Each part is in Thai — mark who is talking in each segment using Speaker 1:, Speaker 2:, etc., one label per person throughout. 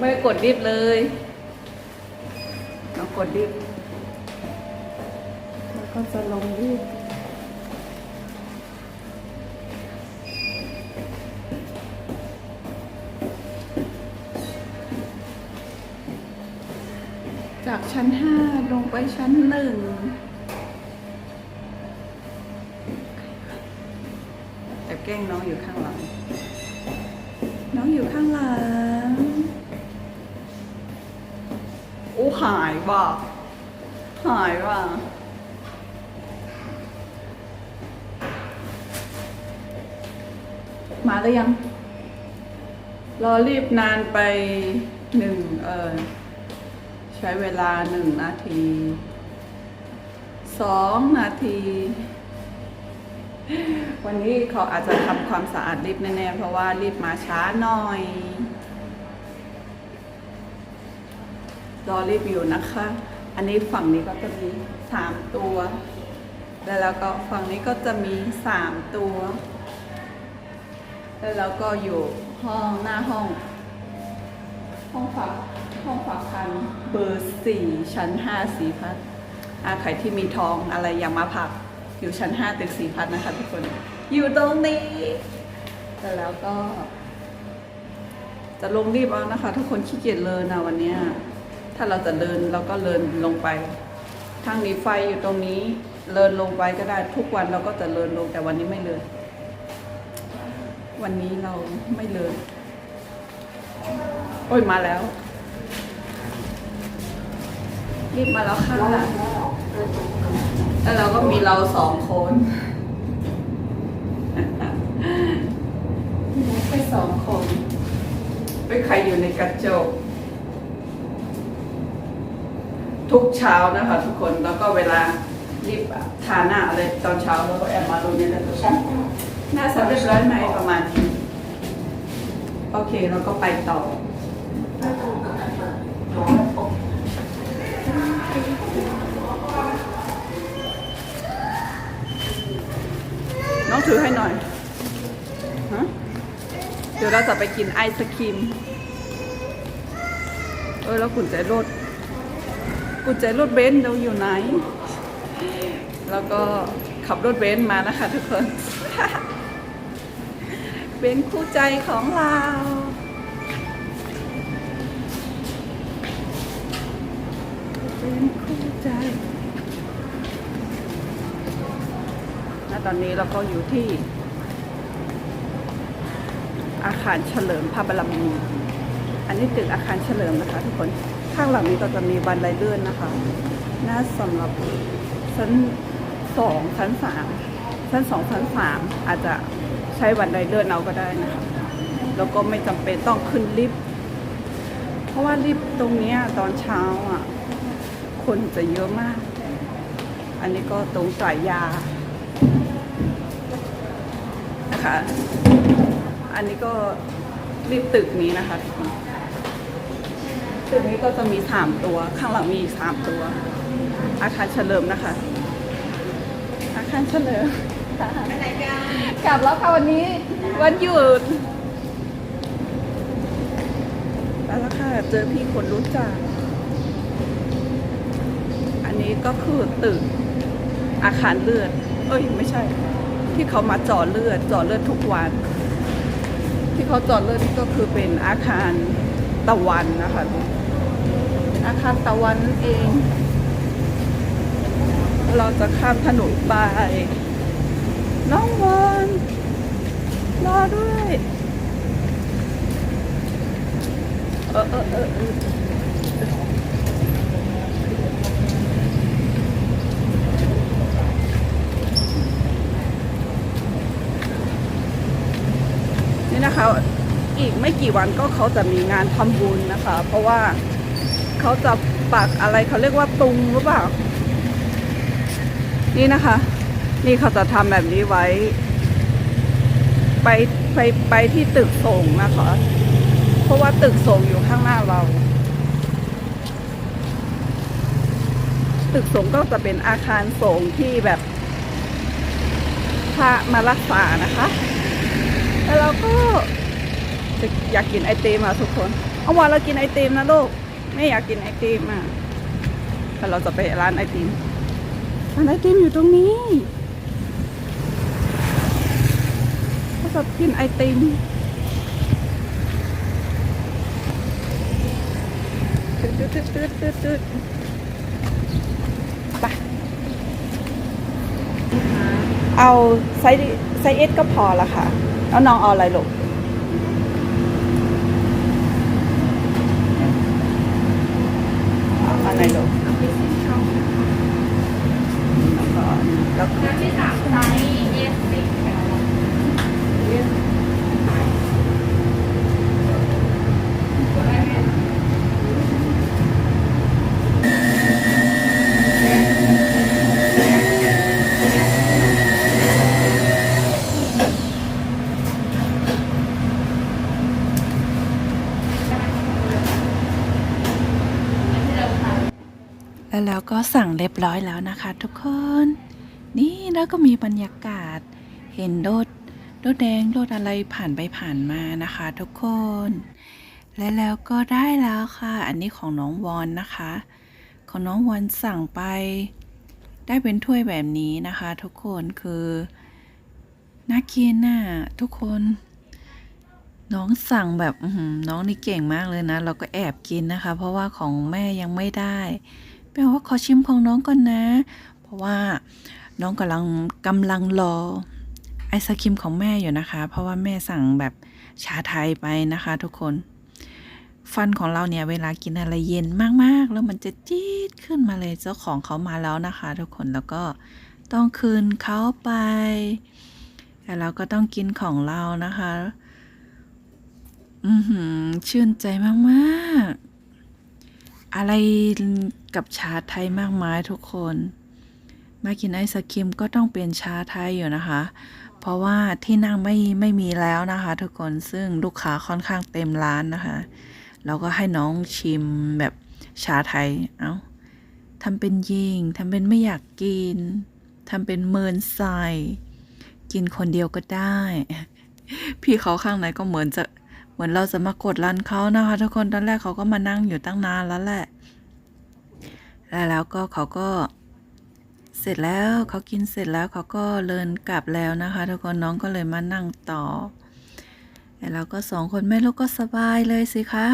Speaker 1: ไม่ได้กดรีบเลยเรากดรีบแล้วก็จะลงรีบจากชั้นห้าลงไปชั้นหนึ่งแต่แกล้งน้องอยู่ข้างหลัง น้องอยู่ข้างหลัง อ้หายว่ะหายว่ะมาหรือยัง รอรีบนานไปหนึ่งเออใช้เวลาหนึ่งนาทีสองนาที วันนี้เขาอาจจะทำความสะอาดลิฟต์แน่ๆ เพราะว่าลิฟต์มาช้าหน่อย รอลิฟต์อยู่นะคะ อันนี้ฝั่งนี้ก็จะมีสามตัวแล้วแล้วก็ฝั่งนี้ก็จะมีสามตัว แล้วเราก็อยู่ห้องหน้าห้อง ห้องฝากห้องฝากคันเบอร์สี่ชั้นห้าสีพัดอาใครที่มีทองอะไรอย่ามาพัก อยู่ชั้นห้าตึกสีพัดนะคะทุกคน อยู่ตรงนี้ แต่แล้วก็ จะลงรีบเอานะคะ ทุกคนขี้เกียจเลินนะวันเนี้ย ถ้าเราจะเลินเราก็เลินลงไป ทางหนีไฟอยู่ตรงนี้เลินลงไปก็ได้ทุกวันเราก็จะเลินลงแต่วันนี้ไม่เลินวันนี้เราไม่เลินโอ้ยมาแล้ว รีบมาแล้วค่ะแล้วเราก็มีเราสองคนมีแค่สองคนไม่ใครอยู่ในกระจก ทุกเช้านะคะทุกคนแล้วก็เวลารีบทานหน้าอะไรตอนเช้าเราก็แอบมาดูเนี่ยนะทุกคนหน้าสำเร็จร้อยไหมประมาณนี้โอเคเราก็ไปต่อน้องถือให้หน่อยฮะเดี๋ยวเราจะไปกินไอศครีม เออแล้วกุญแจรถ กุญแจรถเบนซ์เราอยู่ไหน แล้วก็ขับรถเบนซ์มานะคะทุกคน เบนซ์คู่ใจของเราเป็นคู่ใจและตอนนี้เราก็อยู่ที่ อาคารเฉลิมพระบรมีอันนี้ตึกอาคารเฉลิมนะคะทุกคน ข้างหลังนี้ก็จะมีบันไดเลื่อนนะคะ น่าสำหรับชั้นสองชั้นสามชั้นสองชั้นสามอาจจะใช้บันไดเลื่อนเอาก็ได้นะคะ แล้วก็ไม่จำเป็นต้องขึ้นลิฟต์ เพราะว่าลิฟต์ตรงนี้ตอนเช้าอะ คนจะเยอะมาก อันนี้ก็ตรงสายยานะคะ อันนี้ก็รีบตึกนี้นะคะทุกคน ตึกนี้ก็จะมีสามตัว ข้างหลังมีอีกสามตัว อาคารเฉลิมนะคะ อาคารเฉลิมกลับแล้วค่ะวันนี้ วันหยุดแล้วค่ะเจอพี่คนรู้จัก อันนี้ก็คือตึกอาคารเลือด เอ้ยไม่ใช่ ที่เขามาจาะเลือดจาะเลือดทุกวัน ที่เขาจาะเลือดนี่ก็คือเป็นอาคารตะวันนะคะ อาคารตะวันเอง เราจะข้ามถนนไป น้องวอนรอด้วยเออเออเออเออนี่นะคะ อีกไม่กี่วันก็เขาจะมีงานทำบุญนะคะ เพราะว่า เขาจะปักอะไรเขาเรียกว่าตุงหรือเปล่า นี่นะคะ นี่เขาจะทำแบบนี้ไว้ ไปไปไปที่ตึกส่งนะคะ เพราะว่าตึกส่งอยู่ข้างหน้าเรา ตึกสงก็จะเป็นอาคารสงที่แบบพระมารักษานะคะแล้วเราก็อยากกินไอติมอะทุกคน
Speaker 2: เอาวันเรากินไอติมนะลูก ไม่อยากกินไอติมอะแต่เราจะไปร้านไอติมร้านไอติมอยู่ตรงนี้เราจะกินไอติมตืดตืดตืดตืดตืดไปเอาไซส์ไซส์เอสก็พอละค่ะ แล้วน้องเอาอะไรลูก เอาอะไรลูกแล้วก็แล้วก็
Speaker 1: น้ำที่สามไซส์เอสสิบ
Speaker 2: แล้วเราก็สั่งเรียบร้อยแล้วนะคะ ทุกคน นี่แล้วก็มีบรรยากาศ เห็นรถรถแดงรถอะไรผ่านไปผ่านมานะคะ ทุกคน และแล้วก็ได้แล้วค่ะ อันนี้ของน้องวอนนะคะ ของน้องวอนสั่งไป ได้เป็นถ้วยแบบนี้นะคะ ทุกคนคือน่ากินน่ะทุกคน น้องสั่งแบบน้องนี่เก่งมากเลยนะ เราก็แอบกินนะคะ เพราะว่าของแม่ยังไม่ได้ แปลว่าขอชิมของน้องก่อนนะ เพราะว่าน้องกำลังกำลังรอไอศครีมของแม่อยู่นะคะ เพราะว่าแม่สั่งแบบชาไทยไปนะคะทุกคน ฟันของเราเนี่ยเวลากินอะไรเย็นมากๆ แล้วมันจะจี๊ดขึ้นมาเลยเจ้าของเขามาแล้วนะคะ ทุกคนแล้วก็ต้องคืนเขาไปแต่เราก็ต้องกินของเรานะคะ อือหือชื่นใจมากๆ อะไรกับชาไทยมากมายทุกคน มากินไอศครีมก็ต้องเป็นชาไทยอยู่นะคะ เพราะว่าที่นั่งไม่ไม่มีแล้วนะคะ ทุกคนซึ่งลูกค้าค่อนข้างเต็มร้านนะคะ เราก็ให้น้องชิมแบบชาไทย เอา้าทำเป็นยิงทำเป็นไม่อยากกินทำเป็นเมินใส่กินคนเดียวก็ได้ พี่เขาข้างในก็เหมือนจะ มือนเราจะมากดรันเขานะคะ ทุกคนตอนแรกเขาก็มานั่งอยู่ตั้งนานแล้วแหละแล้วแล้วก็เขาก็เสร็จแล้วเขากินเสร็จแล้วเขาก็เลินกลับแล้วนะคะ ทุกคนน้องก็เลยมานั่งต่อแล้วเราก็สองคนแม่ลูกก็สบายเลยสิคะ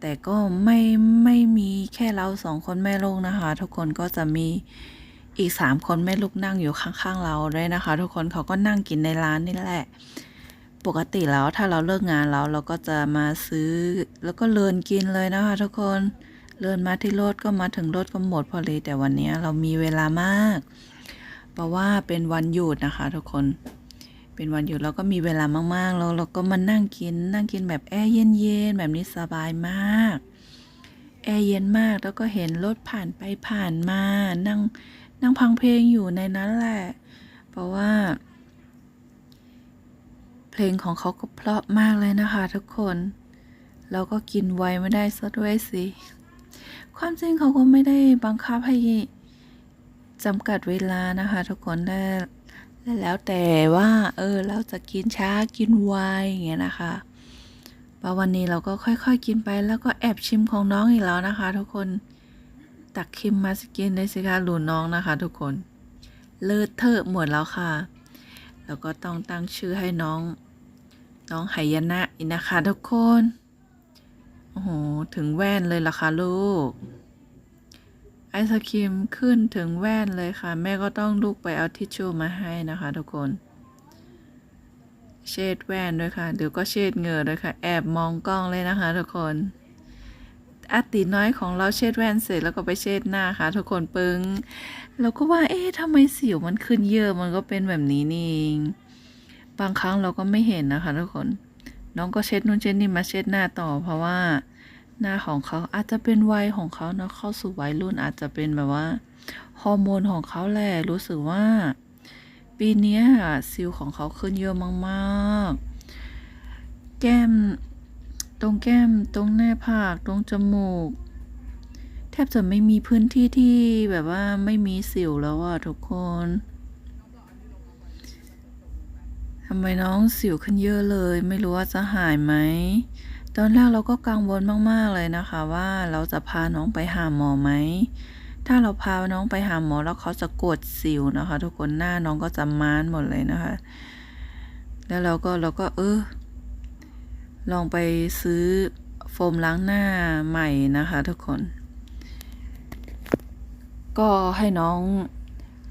Speaker 2: แต่ก็ไม่ไม่มีแค่เราสองคนแม่ลูกนะคะ ทุกคนก็จะมีอีกสามคนแม่ลูกนั่งอยู่ข้างๆเราด้วยนะคะ ทุกคนเขาก็นั่งกินในร้านนี่แหละ ปกติแล้วถ้าเราเลิกงานแล้วเราก็จะมาซื้อ แล้วก็เลินกินเลยนะคะทุกคนเลินมาที่รถก็มาถึงรถก็หมดพอดีแต่วันนี้เรามีเวลามาก เพราะว่าเป็นวันหยุดนะคะ ทุกคน เป็นวันหยุดเราก็มีเวลามากๆแล้วเราก็มานั่งกิน นั่งกินแบบแอร์เย็นๆแบบนี้สบายมากแอร์เย็นมากแล้วก็เห็นรถผ่านไปผ่านมานั่งนั่งพังเพลงอยู่ในนั้นแหละ เพราะว่า เพลงของเขาก็เพราะมากเลยนะคะทุกคน เราก็กินไวไม่ได้ซะด้วยสิ ความจริงเขาก็ไม่ได้บังคับให้จำกัดเวลานะคะทุกคนได้แล้วแต่ว่าเออเราจะกินช้ากินไวอย่างเงี้ยนะคะปาวันนี้เราก็ค่อยๆกินไปแล้วก็แอบชิมของน้องอีกแล้วนะคะ ทุกคนตักคิมมาสกินเลยสิคะหลูน้องนะคะ ทุกคนเลิศเทอะหมดแล้วค่ะ แล้วก็ต้องตั้งชื่อให้น้อง น้องไหยนะอีกนะคะทุกคน โอ้โห ถึงแว่นเลยล่ะค่ะลูก ไอศครีมขึ้นถึงแว่นเลยค่ะ แม่ก็ต้องลูกไปเอาทิชชู่มาให้นะคะทุกคน เช็ดแว่นด้วยค่ะ เดี๋ยวก็เช็ดเงือด้วยค่ะ แอบมองกล้องเลยนะคะทุกคนอาติน้อยของเราเช็ดแว่นเสร็จแล้วก็ไปเช็ดหน้าค่ะ ทุกคนปึ้งเราก็ว่าเอ๊ะทำไมสิวมันขึ้นเยอะมันก็เป็นแบบนี้นี่เอง บางครั้งเราก็ไม่เห็นนะคะทุกคน น้องก็เช็ดนู่นเช็ดนี่มาเช็ดหน้าต่อ เพราะว่าหน้าของเขาอาจจะเป็นวัยของเขาเนาะเข้าสู่วัยรุ่นอาจจะเป็นแบบว่าฮอร์โมนของเขาแหละรู้สึกว่า ปีนี้ยสิวของเขาขึ้นเยอะมากๆ แก้มตรงแก้มตรงหน้าผากตรงจมูก แทบจะไม่มีพื้นที่ที่แบบว่าไม่มีสิวแล้วอะทุกคน ทำไมน้องสิวขึ้นเยอะเลย ไม่รู้ว่าจะหายไหม ตอนแรกเราก็กังวลมากๆเลยนะคะว่าเราจะพาน้องไปหาหมอไหม ถ้าเราพาน้องไปหาหมอแล้วเขาจะกดสิวนะคะ ทุกคนหน้าน้องก็จะม้านหมดเลยนะคะ แล้วเราก็เราก็เออลองไปซื้อโฟมล้างหน้าใหม่นะคะ ทุกคน ก็ให้น้อง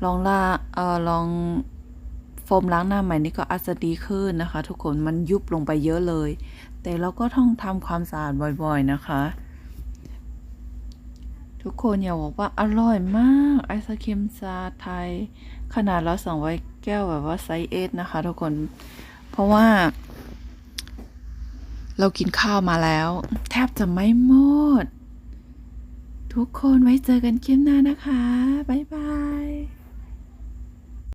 Speaker 2: ลองล่าเออลอง โฟมล้างหน้าใหม่นี่ก็อาจจะดีขึ้นนะคะ ทุกคนมันยุบลงไปเยอะเลย แต่เราก็ต้องทำความสะอาดบ่อยๆนะคะ ทุกคนอย่าบอกว่าอร่อยมากไอศครีมชาไทย ขนาดเราสั่งไว้แก้วแบบว่าไซส์เอสนะคะ ทุกคนเพราะว่า เรากินข้าวมาแล้ว แทบจะไม่หมด ทุกคนไว้เจอกันคลิปหน้านะคะ บ๊ายบาย